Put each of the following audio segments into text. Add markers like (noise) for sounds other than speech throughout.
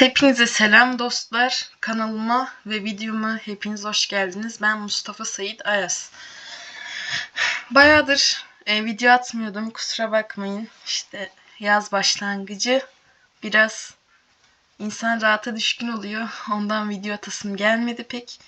Hepinize selam dostlar. Kanalıma ve videoma hepiniz hoş geldiniz. Ben Mustafa Sait Ayas. Bayağıdır e, video atmıyordum. Kusura bakmayın. İşte yaz başlangıcı biraz insan rahata düşkün oluyor. Ondan video atasım gelmedi pek.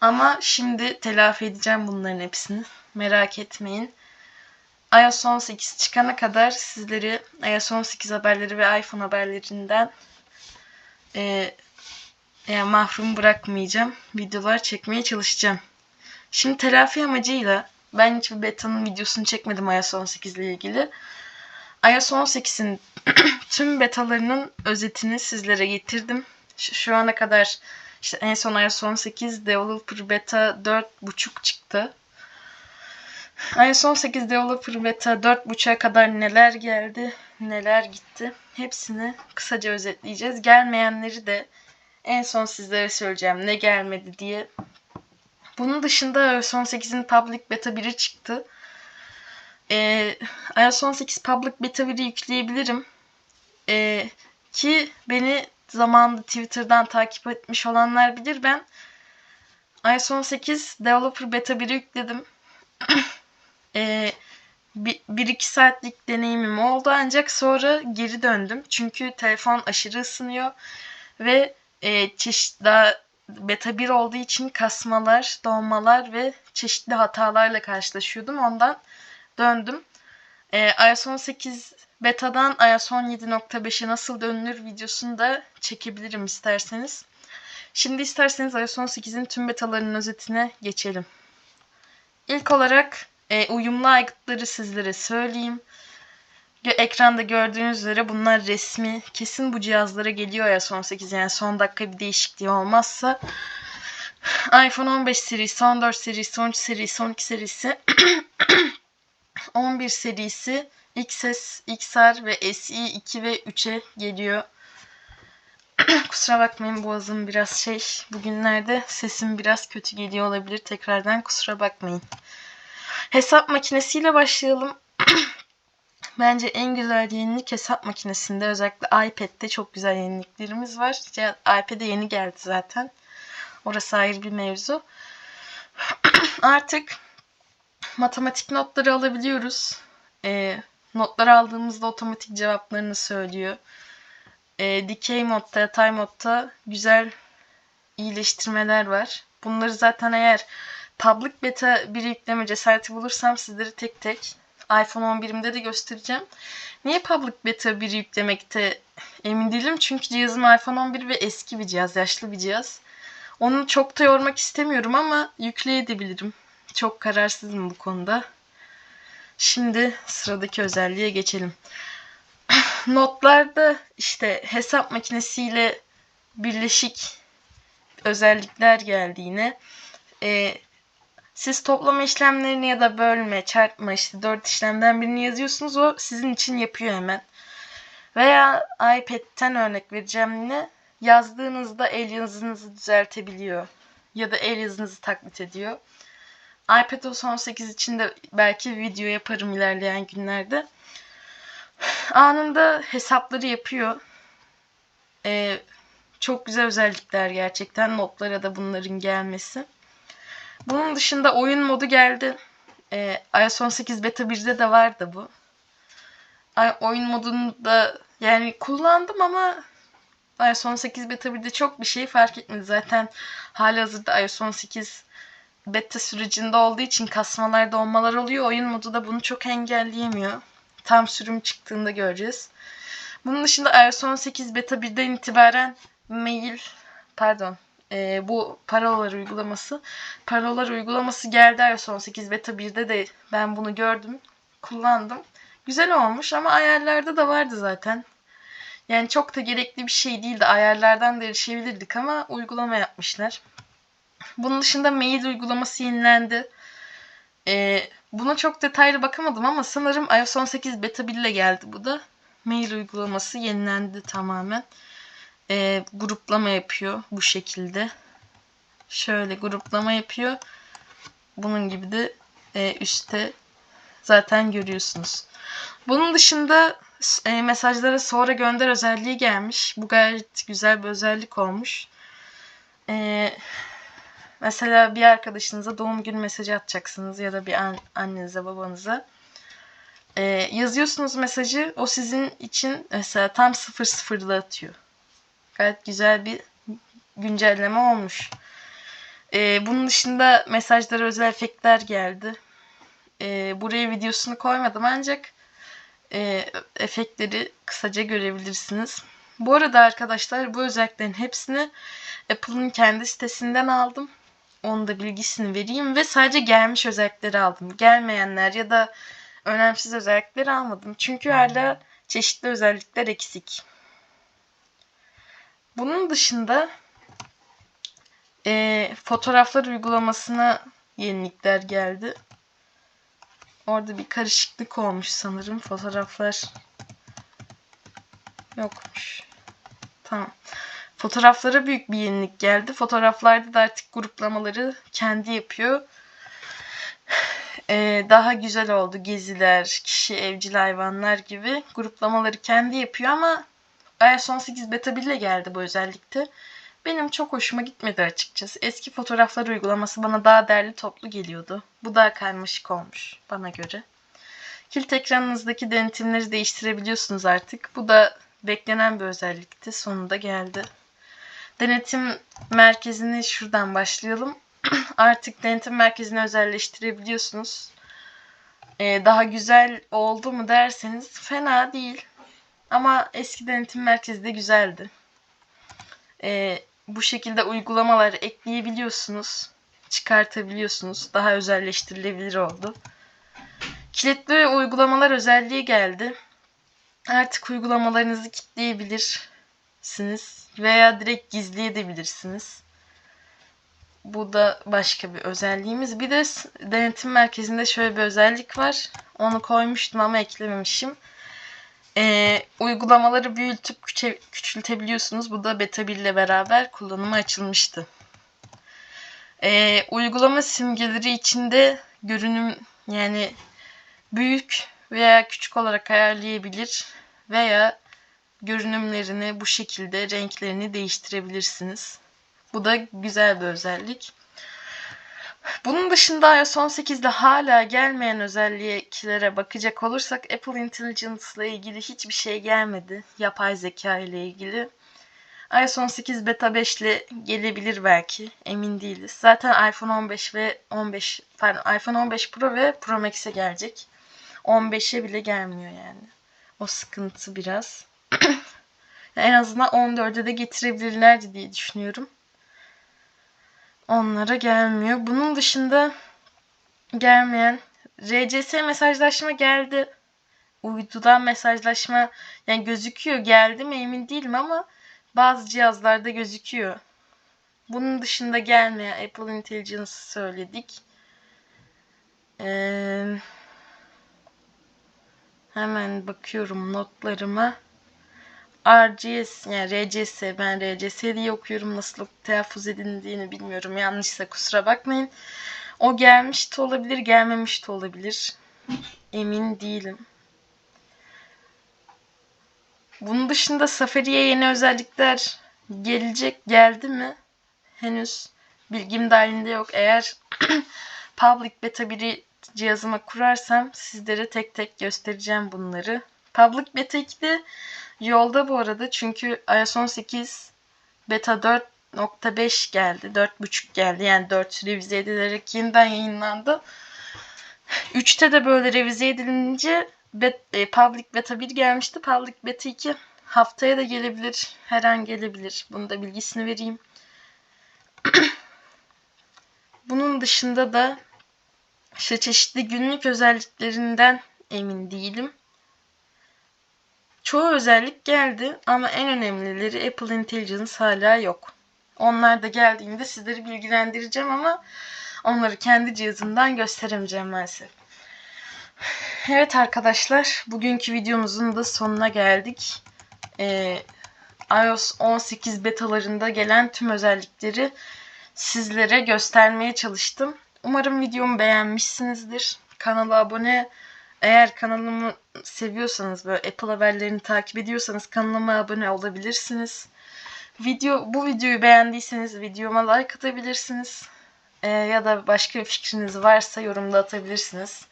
Ama şimdi telafi edeceğim bunların hepsini. Merak etmeyin. iOS 18 çıkana kadar sizleri iOS 18 haberleri ve iPhone haberlerinden e, yani mahrum bırakmayacağım. Videolar çekmeye çalışacağım. Şimdi telafi amacıyla ben hiçbir beta'nın videosunu çekmedim iOS 18 ile ilgili. iOS 18'in (clears throat) tüm betalarının özetini sizlere getirdim. Şu, şu ana kadar işte en son iOS 18 Developer Beta 4.5 çıktı. iOS 18 Developer Beta 4.5'a kadar neler geldi, neler gitti. Hepsini kısaca özetleyeceğiz. Gelmeyenleri de en son sizlere söyleyeceğim ne gelmedi diye. Bunun dışında iOS 18'in Public Beta 1'i çıktı. Ee, iOS 18 Public Beta 1'i yükleyebilirim. Ee, ki beni zamanında Twitter'dan takip etmiş olanlar bilir ben iOS 18 Developer Beta 1'i yükledim. (clears throat) ee, bir, bir iki saatlik deneyimim oldu ancak sonra geri döndüm. Çünkü telefon aşırı ısınıyor ve e, çeşit daha beta 1 olduğu için kasmalar, donmalar ve çeşitli hatalarla karşılaşıyordum. Ondan döndüm. E, iOS 18 betadan iOS 17.5'e nasıl dönülür videosunu da çekebilirim isterseniz. Şimdi isterseniz iOS 18'in tüm betalarının özetine geçelim. İlk olarak e, uyumlu aygıtları sizlere söyleyeyim. Ekranda gördüğünüz üzere bunlar resmi. Kesin bu cihazlara geliyor ya son 8 yani son dakika bir değişikliği olmazsa. iPhone 15 (clears throat) serisi, 14 serisi, 13 serisi, 12 serisi, 11 serisi, XS, XR ve SE 2 ve 3'e geliyor. (clears throat) Kusura bakmayın boğazım biraz şey. Bugünlerde sesim biraz kötü geliyor olabilir. Tekrardan kusura bakmayın. Hesap makinesiyle başlayalım. (clears throat) Bence en güzel yenilik hesap makinesinde özellikle iPad'de çok güzel yeniliklerimiz var. iPad'e yeni geldi zaten. Orası ayrı bir mevzu. (clears throat) Artık matematik notları alabiliyoruz. E, notları aldığımızda otomatik cevaplarını söylüyor. E, dikey modda, yatay modda güzel iyileştirmeler var. Bunları zaten eğer public beta bir yükleme cesareti bulursam sizleri tek tek iPhone 11'imde de göstereceğim. Niye public beta bir yüklemekte emin değilim. Çünkü cihazım iPhone 11 ve eski bir cihaz, yaşlı bir cihaz. Onu çok da yormak istemiyorum ama yükleyebilirim. Çok kararsızım bu konuda. Şimdi sıradaki özelliğe geçelim. (clears throat) Notlarda işte hesap makinesiyle birleşik özellikler geldi yine. Ee, siz toplama işlemlerini ya da bölme, çarpma işte dört işlemden birini yazıyorsunuz. O sizin için yapıyor hemen. Veya iPad'ten örnek vereceğim yine. Yazdığınızda el yazınızı düzeltebiliyor. Ya da el yazınızı taklit ediyor. iPadOS 18 için de belki video yaparım ilerleyen günlerde. Anında hesapları yapıyor. Ee, çok güzel özellikler gerçekten. Notlara da bunların gelmesi. Bunun dışında oyun modu geldi. Ee, iOS 18 Beta 1'de de vardı bu. Oyun modunu da yani kullandım ama iOS 18 Beta 1'de çok bir şey fark etmedi. Zaten hali hazırda iOS 18 beta sürecinde olduğu için kasmalar donmalar oluyor. Oyun modu da bunu çok engelleyemiyor. Tam sürüm çıktığında göreceğiz. Bunun dışında iOS 18 beta 1'den itibaren mail pardon e, bu parolar uygulaması. Parolar uygulaması geldi iOS 18 beta 1'de de ben bunu gördüm. Kullandım. Güzel olmuş ama ayarlarda da vardı zaten. Yani çok da gerekli bir şey değildi. Ayarlardan da erişebilirdik ama uygulama yapmışlar. Bunun dışında mail uygulaması yenilendi. Ee, buna çok detaylı bakamadım ama sanırım iOS 18 beta 1 ile geldi bu da. Mail uygulaması yenilendi tamamen e, gruplama yapıyor bu şekilde. Şöyle gruplama yapıyor. Bunun gibi de e, üstte zaten görüyorsunuz. Bunun dışında e, mesajlara sonra gönder özelliği gelmiş. Bu gayet güzel bir özellik olmuş. E, mesela bir arkadaşınıza doğum günü mesajı atacaksınız ya da bir an- annenize babanıza. E, yazıyorsunuz mesajı o sizin için mesela tam 00'da atıyor. Gayet güzel bir güncelleme olmuş. E, bunun dışında mesajlara özel efektler geldi. E, buraya videosunu koymadım ancak e, efektleri kısaca görebilirsiniz. Bu arada arkadaşlar bu özelliklerin hepsini Apple'ın kendi sitesinden aldım. Onun da bilgisini vereyim ve sadece gelmiş özellikleri aldım. Gelmeyenler ya da önemsiz özellikleri almadım. Çünkü hala çeşitli özellikler eksik. Bunun dışında e, fotoğraflar uygulamasına yenilikler geldi. Orada bir karışıklık olmuş sanırım. Fotoğraflar yokmuş. Tamam. Fotoğraflara büyük bir yenilik geldi. Fotoğraflarda da artık gruplamaları kendi yapıyor. Ee, daha güzel oldu. Geziler, kişi, evcil hayvanlar gibi gruplamaları kendi yapıyor ama iOS 18 beta 1 ile geldi bu özellikte. Benim çok hoşuma gitmedi açıkçası. Eski fotoğraflar uygulaması bana daha derli toplu geliyordu. Bu daha karmaşık olmuş bana göre. Kilit ekranınızdaki denetimleri değiştirebiliyorsunuz artık. Bu da beklenen bir özellikti. Sonunda geldi. Denetim merkezini şuradan başlayalım. (clears throat) artık denetim merkezini özelleştirebiliyorsunuz. Ee, daha güzel oldu mu derseniz fena değil. Ama eski denetim merkezi de güzeldi. Ee, bu şekilde uygulamalar ekleyebiliyorsunuz. Çıkartabiliyorsunuz. Daha özelleştirilebilir oldu. Kilitli uygulamalar özelliği geldi. Artık uygulamalarınızı kilitleyebilirsiniz veya direkt gizleyebilirsiniz. Bu da başka bir özelliğimiz. Bir de denetim merkezinde şöyle bir özellik var. Onu koymuştum ama eklememişim. Ee, uygulamaları büyütüp küçe- küçültebiliyorsunuz. Bu da beta 1 ile beraber kullanıma açılmıştı. Ee, uygulama simgeleri içinde görünüm yani büyük veya küçük olarak ayarlayabilir veya görünümlerini bu şekilde renklerini değiştirebilirsiniz. Bu da güzel bir özellik. Bunun dışında iOS 18'de hala gelmeyen özelliklere bakacak olursak Apple Intelligence ile ilgili hiçbir şey gelmedi. Yapay zeka ile ilgili. iOS 18 beta 5 ile gelebilir belki. Emin değiliz. Zaten iPhone 15 ve 15 pardon iPhone 15 Pro ve Pro Max'e gelecek. 15'e bile gelmiyor yani. O sıkıntı biraz. (clears throat) en azından 14'e de getirebilirler diye düşünüyorum. Onlara gelmiyor. Bunun dışında gelmeyen RCS mesajlaşma geldi. Uydudan mesajlaşma yani gözüküyor. Geldi mi emin değilim ama bazı cihazlarda gözüküyor. Bunun dışında gelmeyen Apple Intelligence söyledik. Ee, hemen bakıyorum notlarıma. RGS yani RCS ben RCS diye okuyorum nasıl telaffuz edildiğini bilmiyorum yanlışsa kusura bakmayın. O gelmiş de olabilir gelmemiş de olabilir. Emin değilim. Bunun dışında Safari'ye yeni özellikler gelecek geldi mi? Henüz bilgim dahilinde yok. Eğer (clears throat) Public Beta 1'i cihazıma kurarsam sizlere tek tek göstereceğim bunları. Public Beta 2'de Yolda bu arada çünkü iOS 18 beta 4.5 geldi. 4.5 geldi. Yani 4 revize edilerek yeniden yayınlandı. 3'te de böyle revize edilince bet, e, Public Beta 1 gelmişti. Public Beta 2 haftaya da gelebilir. Her an gelebilir. Bunu da bilgisini vereyim. (clears throat) Bunun dışında da işte çeşitli günlük özelliklerinden emin değilim. Çoğu özellik geldi ama en önemlileri Apple Intelligence hala yok. Onlar da geldiğinde sizleri bilgilendireceğim ama onları kendi cihazımdan gösteremeyeceğim maalesef. Evet arkadaşlar, bugünkü videomuzun da sonuna geldik. Ee, iOS 18 betalarında gelen tüm özellikleri sizlere göstermeye çalıştım. Umarım videomu beğenmişsinizdir. Kanala abone Eğer kanalımı seviyorsanız böyle Apple haberlerini takip ediyorsanız kanalıma abone olabilirsiniz. Video bu videoyu beğendiyseniz videoma like atabilirsiniz. Ee, ya da başka bir fikriniz varsa yorumda atabilirsiniz.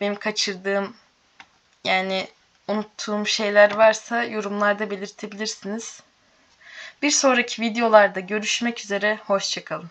Benim kaçırdığım yani unuttuğum şeyler varsa yorumlarda belirtebilirsiniz. Bir sonraki videolarda görüşmek üzere. Hoşçakalın.